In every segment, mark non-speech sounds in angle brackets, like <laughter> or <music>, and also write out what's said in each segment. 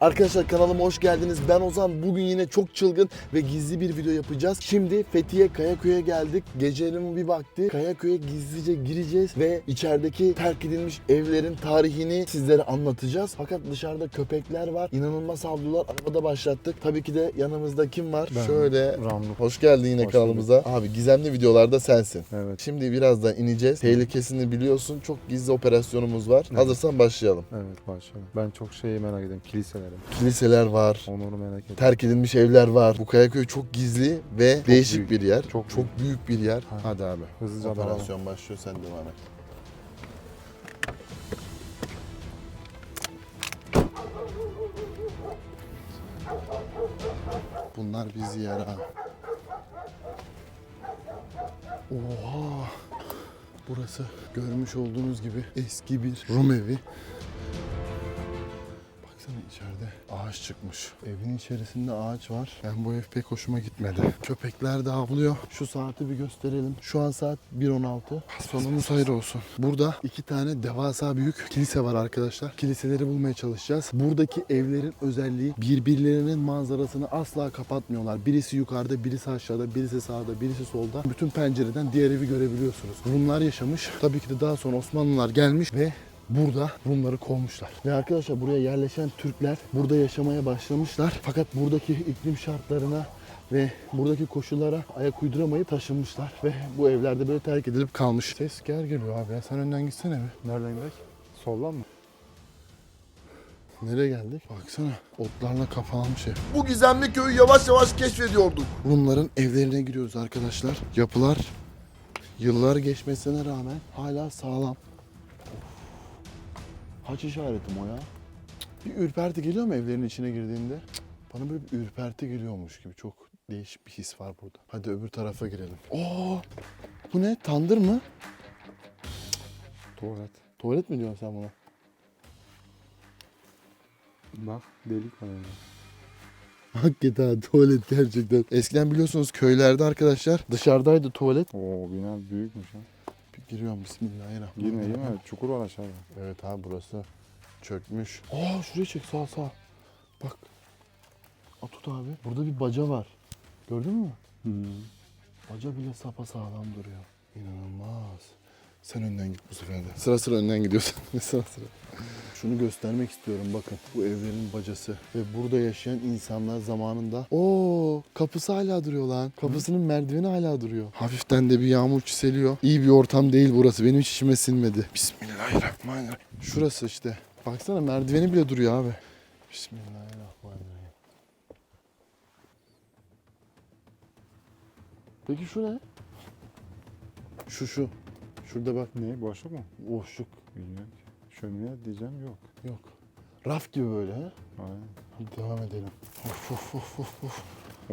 Arkadaşlar kanalıma hoş geldiniz. Ben Ozan. Bugün yine çok çılgın ve gizli bir video yapacağız. Şimdi Fethiye Kayaköy'e geldik. Gecenin bir vakti Kayaköy'e gizlice gireceğiz ve içerideki terk edilmiş evlerin tarihini sizlere anlatacağız. Fakat dışarıda köpekler var. İnanılmaz havlular. Arabada başlattık. Tabii ki de yanımızda kim var? Ben. Şöyle Ramlu. Hoş geldin yine Hoş kanalımıza. Abi gizemli videolarda sensin. Evet. Şimdi birazdan ineceğiz. Tehlikesini biliyorsun. Çok gizli operasyonumuz var. Evet. Hazırsan başlayalım. Evet başlayalım. Ben çok şeyi merak ediyorum. Kiliseleri. Kiliseler var. Onları merak ediyorum. Terk edilmiş evler var. Bu Kayaköy çok gizli ve değişik büyük. bir yer. Çok çok büyük bir yer. Ha. Hadi abi. Hızlıca Operasyon başlıyor sen devam et. Bunlar bizi yer ha. Oha. Burası görmüş olduğunuz gibi eski bir Rum evi. İçeride ağaç çıkmış. Evin içerisinde ağaç var. Ben bu ev pek hoşuma gitmedi. Köpekler de avlıyor. Şu saati bir gösterelim. Şu an saat 1.16. Sonumuz hayır olsun. Burada iki tane devasa büyük kilise var arkadaşlar. Kiliseleri bulmaya çalışacağız. Buradaki evlerin özelliği birbirlerinin manzarasını asla kapatmıyorlar. Birisi yukarıda, birisi aşağıda, birisi sağda, birisi solda. Bütün pencereden diğer evi görebiliyorsunuz. Rumlar yaşamış. Tabii ki de daha sonra Osmanlılar gelmiş ve burada Rumları kovmuşlar. Ve arkadaşlar buraya yerleşen Türkler burada yaşamaya başlamışlar. Fakat buradaki iklim şartlarına ve buradaki koşullara ayak uyduramayıp taşınmışlar. Ve bu evlerde böyle terk edilip kalmış. Ses gel geliyor abi ya. Sen önden gitsene bir. Nereden gidelim? Soldan mı? Nereye geldik? Baksana otlarla kapanmış ev. Bu gizemli köyü yavaş yavaş keşfediyorduk. Rumların evlerine giriyoruz arkadaşlar. Yapılar yıllar geçmesine rağmen hala sağlam. Haç işaretim o ya. Bir ürperti geliyor mu evlerin içine girdiğinde? Bana böyle bir ürperti geliyormuş gibi. Çok değişik bir his var burada. Hadi öbür tarafa girelim. Oo! Bu ne? Tandır mı? Tuvalet. Tuvalet mi diyorsun sen buna? Bak delik var orada. Hakikaten tuvalet gerçekten. Eskiden biliyorsunuz köylerde arkadaşlar dışarıdaydı tuvalet. Oo bina büyükmüş ha. Giriyorum bismillahirrahmanirrahim. Girme girme. Çukur var aşağıda. Evet abi burası çökmüş. Aa şuraya çek sağ sağ. Bak. Atut abi. Burada bir baca var. Gördün mü? Baca bile sapa sağlam duruyor. İnanılmaz. Sen önden git bu sefer de. Sıra sıra önden gidiyorsun. <laughs> sıra sıra. Şunu göstermek istiyorum bakın. Bu evlerin bacası. Ve burada yaşayan insanlar zamanında. Oo kapısı hala duruyor lan. Kapısının merdiveni hala duruyor. Hafiften de bir yağmur çiseliyor. İyi bir ortam değil burası. Benim hiç içime sinmedi. Bismillahirrahmanirrahim. Şurası işte. Baksana merdiveni bile duruyor abi. Bismillahirrahmanirrahim. Peki şu ne? Şu şu. Şurada bak Ne boşluk mu? boşluk Bilmiyorum ki. Şömine diyeceğim yok. yok. Raf gibi böyle ha. Aynen. Hadi devam edelim. Of of of of of.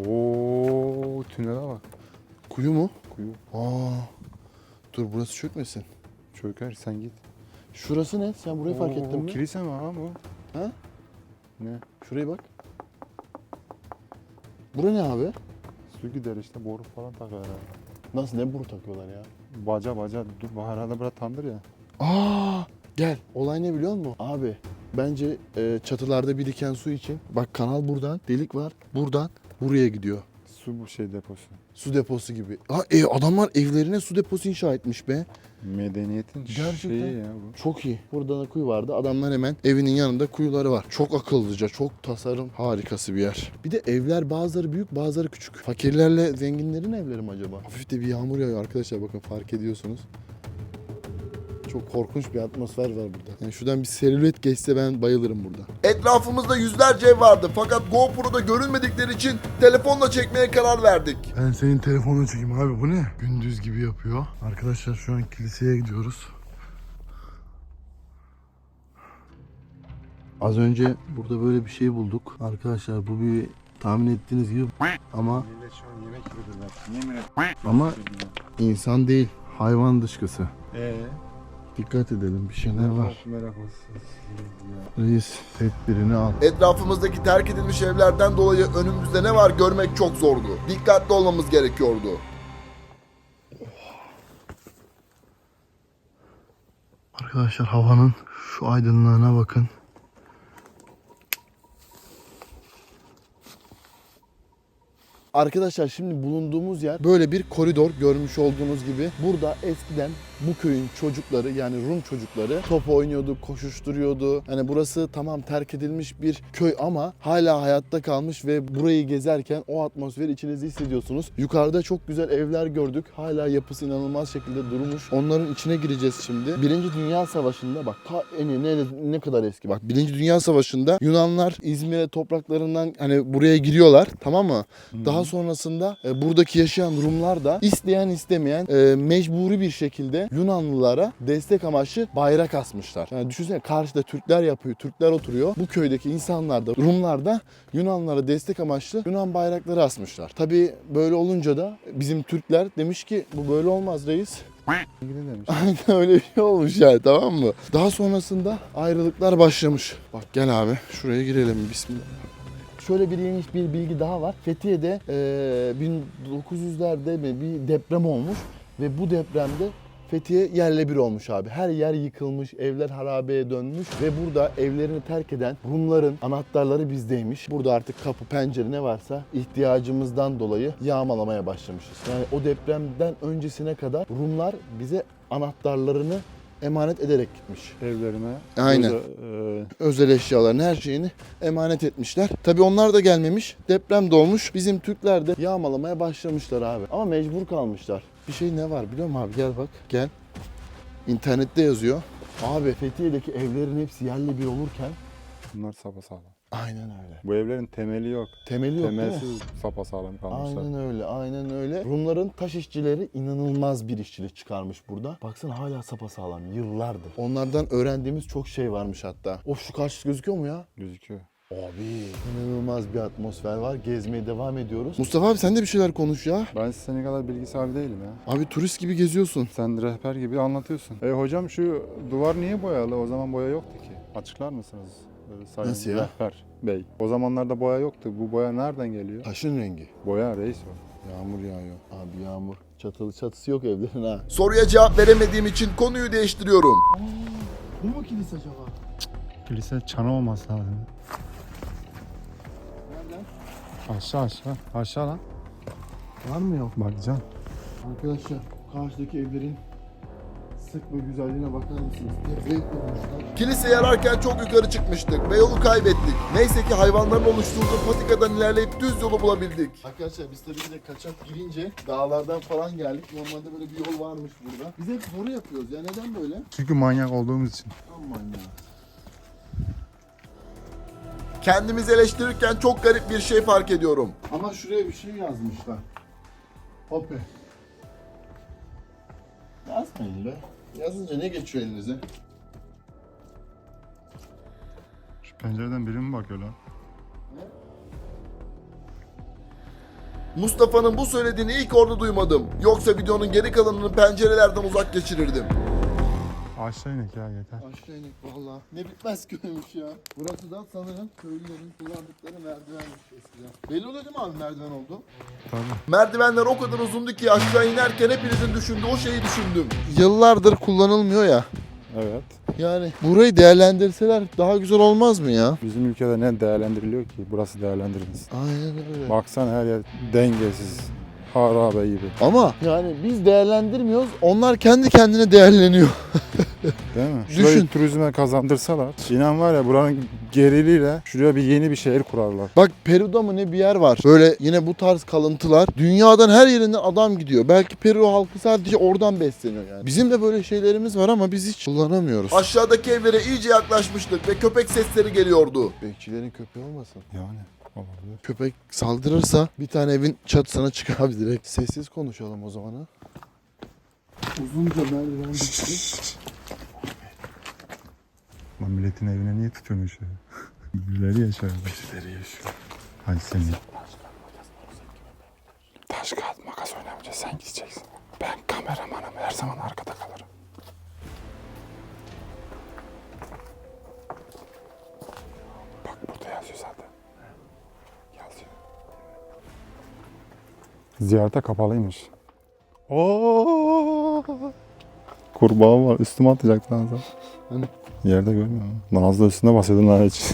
Oo tünele bak. Kuyu mu? Kuyu. Aa. Dur burası çökmesin. Çöker sen git. Şurası ne? Sen burayı fark ettin mi? Kilise mi ha bu? Ha? Ne? Şuraya bak. Bura ne abi? Su gider işte boru falan takar herhalde. Nasıl ne boru takıyorlar ya? Baca baca. Dur herhalde bura tandır ya. Aa! Gel. Olay ne biliyor musun? Abi bence e, çatılarda biriken su için bak kanal buradan delik var. Buradan buraya gidiyor. Su bu şey deposu. Su deposu gibi. Aa, e, adamlar evlerine su deposu inşa etmiş be. Medeniyetin Gerçekten. şeyi ya bu. Çok iyi. Burada da kuyu vardı. Adamlar hemen evinin yanında kuyuları var. Çok akıllıca, çok tasarım harikası bir yer. Bir de evler bazıları büyük, bazıları küçük. Fakirlerle zenginlerin evleri mi acaba? Hafif de bir yağmur yağıyor arkadaşlar bakın fark ediyorsunuz. Çok korkunç bir atmosfer var burada. Yani şuradan bir serüvet geçse ben bayılırım burada. Etrafımızda yüzlerce ev vardı fakat GoPro'da görünmedikleri için telefonla çekmeye karar verdik. Ben senin telefonunu çekeyim abi bu ne? Gündüz gibi yapıyor. Arkadaşlar şu an kiliseye gidiyoruz. Az önce burada böyle bir şey bulduk. Arkadaşlar bu bir tahmin ettiğiniz gibi ama ama insan değil hayvan dışkısı. Eee? Dikkat edelim bir şeyler var. Reis tedbirini al. Etrafımızdaki terk edilmiş evlerden dolayı önümüzde ne var görmek çok zordu. Dikkatli olmamız gerekiyordu. Arkadaşlar havanın şu aydınlığına bakın. Arkadaşlar şimdi bulunduğumuz yer böyle bir koridor görmüş olduğunuz gibi. Burada eskiden bu köyün çocukları yani Rum çocukları top oynuyordu, koşuşturuyordu. Hani burası tamam terk edilmiş bir köy ama hala hayatta kalmış ve burayı gezerken o atmosferi içinizde hissediyorsunuz. Yukarıda çok güzel evler gördük. Hala yapısı inanılmaz şekilde durmuş. Onların içine gireceğiz şimdi. Birinci Dünya Savaşı'nda bak ta eni ne, ne kadar eski bak. Birinci Dünya Savaşı'nda Yunanlar İzmir'e topraklarından hani buraya giriyorlar tamam mı? Daha sonrasında e, buradaki yaşayan Rumlar da isteyen istemeyen e, mecburi bir şekilde Yunanlılara destek amaçlı bayrak asmışlar. Yani düşünsene karşıda Türkler yapıyor, Türkler oturuyor. Bu köydeki insanlar da Rumlar da Yunanlılara destek amaçlı Yunan bayrakları asmışlar. Tabii böyle olunca da bizim Türkler demiş ki bu böyle olmaz reis. Aynen öyle bir şey olmuş yani tamam mı? Daha sonrasında ayrılıklar başlamış. Bak gel abi şuraya girelim bismillah. Şöyle bir ilginç bir bilgi daha var. Fethiye'de eee 1900'lerde mi bir deprem olmuş ve bu depremde Fethiye yerle bir olmuş abi. Her yer yıkılmış, evler harabeye dönmüş ve burada evlerini terk eden Rumların anahtarları bizdeymiş. Burada artık kapı, pencere ne varsa ihtiyacımızdan dolayı yağmalamaya başlamışız. Yani o depremden öncesine kadar Rumlar bize anahtarlarını emanet ederek gitmiş. Evlerine. Aynen. burada, e, Özel eşyalarını, her şeyini emanet etmişler. Tabii onlar da gelmemiş. Deprem de olmuş. Bizim Türkler de yağmalamaya başlamışlar abi. Ama mecbur kalmışlar. Bir şey ne var biliyor musun abi? Gel bak. Gel. İnternette yazıyor. Abi Fethiye'deki evlerin hepsi yerli bir olurken bunlar sapasağlam. aynen öyle. Bu evlerin temeli yok. Temeli yok değil mi? Temelsiz sapasağlam kalmışlar. Aynen öyle, aynen öyle. Rumların taş işçileri inanılmaz bir işçilik çıkarmış burada. Baksana hala sapasağlam, yıllardır. Onlardan öğrendiğimiz çok şey varmış hatta. Of şu karşı gözüküyor mu ya? Gözüküyor. Abi inanılmaz bir atmosfer var. Gezmeye devam ediyoruz. Mustafa abi sen de bir şeyler konuş ya. Ben senin kadar bilgi sahibi değilim ya. Abi turist gibi geziyorsun. Sen rehber gibi anlatıyorsun. E hocam şu duvar niye boyalı? O zaman boya yoktu ki. Açıklar mısınız? Sayın Nasıl ya? Rehber bey. O zamanlarda boya yoktu. Bu boya nereden geliyor? Taşın rengi. Boya reis o. Yağmur yağıyor. Abi yağmur. Çatılı çatısı yok evlerin ha. Soruya cevap veremediğim için konuyu değiştiriyorum. Bu mu kilise acaba? Kilise çanı olması lazım. Aşağı aşağı. Aşağı lan. Var mı yok? Bakacağım. Arkadaşlar karşıdaki evlerin sık ve güzelliğine bakar mısınız? Tepeye kurmuşlar. Kiliseye ararken çok yukarı çıkmıştık ve yolu kaybettik. Neyse ki hayvanların oluşturduğu patikadan ilerleyip düz yolu bulabildik. Arkadaşlar biz tabii ki de kaçak girince dağlardan falan geldik. Normalde böyle bir yol varmış burada. Biz hep soru yapıyoruz ya neden böyle? Çünkü manyak olduğumuz için. Aman ya. Kendimizi eleştirirken çok garip bir şey fark ediyorum. Ama şuraya bir şey yazmışlar. Hoppe. Yazmayın be. Yazınca ne geçiyor elinize? Şu pencereden biri mi bakıyor lan? Mustafa'nın bu söylediğini ilk orada duymadım. Yoksa videonun geri kalanını pencerelerden uzak geçirirdim. Aşağı inek ya yeter. Aşağı inek valla. Ne bitmez köymüş ya. Burası da sanırım köylülerin kullandıkları merdivenmiş eskiden. Belli oluyor değil mi abi merdiven oldu? Tabii. Merdivenler o kadar uzundu ki aşağı inerken hepinizin düşündüğü o şeyi düşündüm. Yıllardır kullanılmıyor ya. Evet. Yani burayı değerlendirseler daha güzel olmaz mı ya? Bizim ülkede ne değerlendiriliyor ki? Burası değerlendirilmez. Aynen öyle. Baksana her yer dengesiz. Harabe gibi. Ama yani biz değerlendirmiyoruz. Onlar kendi kendine değerleniyor. <laughs> Değil mi? Düşün. Turizme kazandırsalar. İnan var ya buranın geriliğiyle şuraya bir yeni bir şehir kurarlar. Bak Peru'da mı ne bir yer var. Böyle yine bu tarz kalıntılar. Dünyadan her yerinden adam gidiyor. Belki Peru halkı sadece oradan besleniyor yani. Bizim de böyle şeylerimiz var ama biz hiç kullanamıyoruz. Aşağıdaki evlere iyice yaklaşmıştık ve köpek sesleri geliyordu. Bekçilerin köpeği olmasın. Yani olabilir. Köpek saldırırsa bir tane evin çatısına çıkar abi direkt. Sessiz konuşalım o zaman ha. Uzunca merdiven gitti. Lan milletin evine niye tutuyorsun şu? Birileri yaşıyor. Birileri yaşıyor. Hadi seni. Taş kağıt makas oynamayacağız. Sen gideceksin. Ben kameramanım. Her zaman arkada Ziyarete kapalıymış. Oo! Kurbağa var. Üstüme atacak lan Yerde görmüyor? Nazlı üstüne basıyordun lan hiç.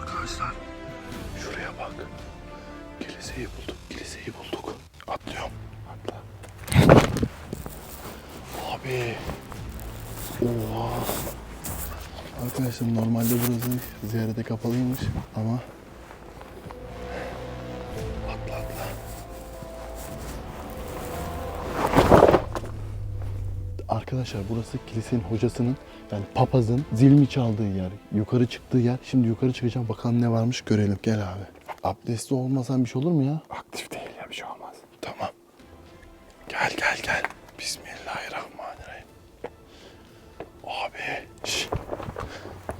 Arkadaşlar şuraya bak. Kiliseyi bulduk, kiliseyi bulduk. Atlıyorum. Atla. Abi. Oha. Arkadaşlar normalde burası ziyarete kapalıymış ama atla atla. Arkadaşlar burası kilisenin hocasının yani papazın zil mi çaldığı yer, yukarı çıktığı yer. Şimdi yukarı çıkacağım bakalım ne varmış görelim. Gel abi. Abdestli olmasan bir şey olur mu ya? Aktif değil ya bir şey olmaz. Tamam. Gel gel gel.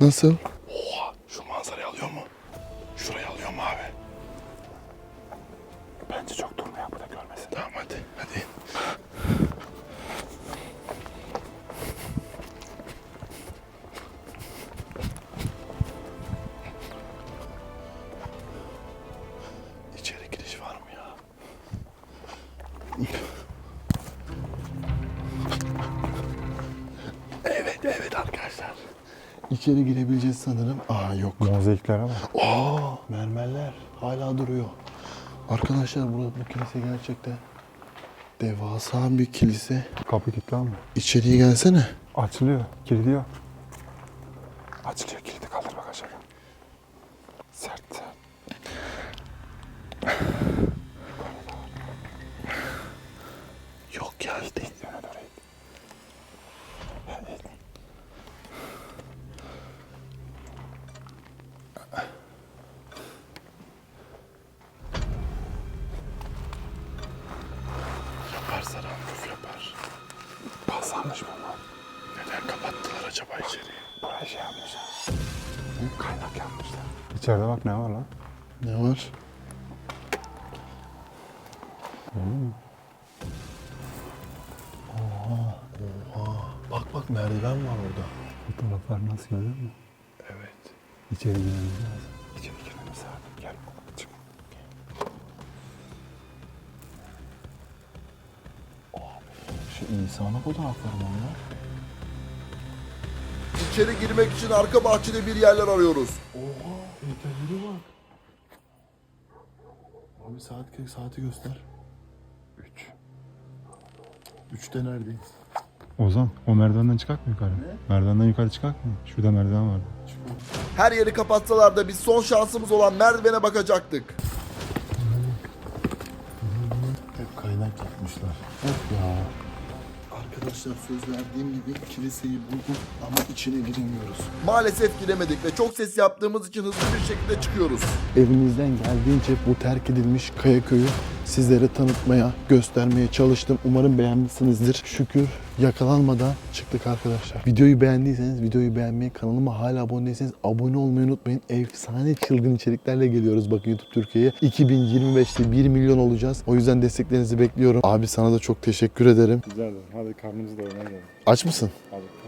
Nasıl? İçeri girebileceğiz sanırım. Aa yok. Mozaiklere bak. Aa, mermerler hala duruyor. Arkadaşlar burada bu kilise gerçekten devasa bir kilise. Kapı kilitli ama. İçeriye gelsene. Açılıyor. Kilidi yok. Açılıyor kilidi Yapar Saran Ruf yapar. Paslanmış bunlar. Neden kapattılar acaba içeriği? Buraya şey yapmışlar. Kaynak yapmışlar. İçeride bak ne var lan? Ne var? Oha, oha. Bak bak merdiven var orada. Fotoğraflar nasıl görüyor musun? Evet. İçeri girmemiz lazım. İçeri girmemiz lazım. Gel. Çık. Şu İsa'nın fotoğrafları mı onlar? İçeri girmek için arka bahçede bir yerler arıyoruz. Oha, heykelleri bak. Abi saat saati göster. 3. 3'te neredeyiz? Ozan o merdivenden çıkak mı yukarı? Merdivenden yukarı çıkak mı? Şurada merdiven vardı. Her yeri kapatsalar da biz son şansımız olan merdivene bakacaktık. Hep kaynak yapmışlar. Hep ya. Arkadaşlar söz verdiğim gibi kiliseyi bulduk ama içine giremiyoruz. Maalesef giremedik ve çok ses yaptığımız için hızlı bir şekilde çıkıyoruz. Evimizden geldiğince bu terk edilmiş kaya köyü sizlere tanıtmaya, göstermeye çalıştım. Umarım beğenmişsinizdir. Şükür yakalanmadan çıktık arkadaşlar. Videoyu beğendiyseniz videoyu beğenmeyi, kanalıma hala abone değilseniz abone olmayı unutmayın. Efsane çılgın içeriklerle geliyoruz bakın YouTube Türkiye'ye. 2025'te 1 milyon olacağız. O yüzden desteklerinizi bekliyorum. Abi sana da çok teşekkür ederim. Güzel. Hadi karnımızı doyurmaya gelin. Aç mısın? Hadi.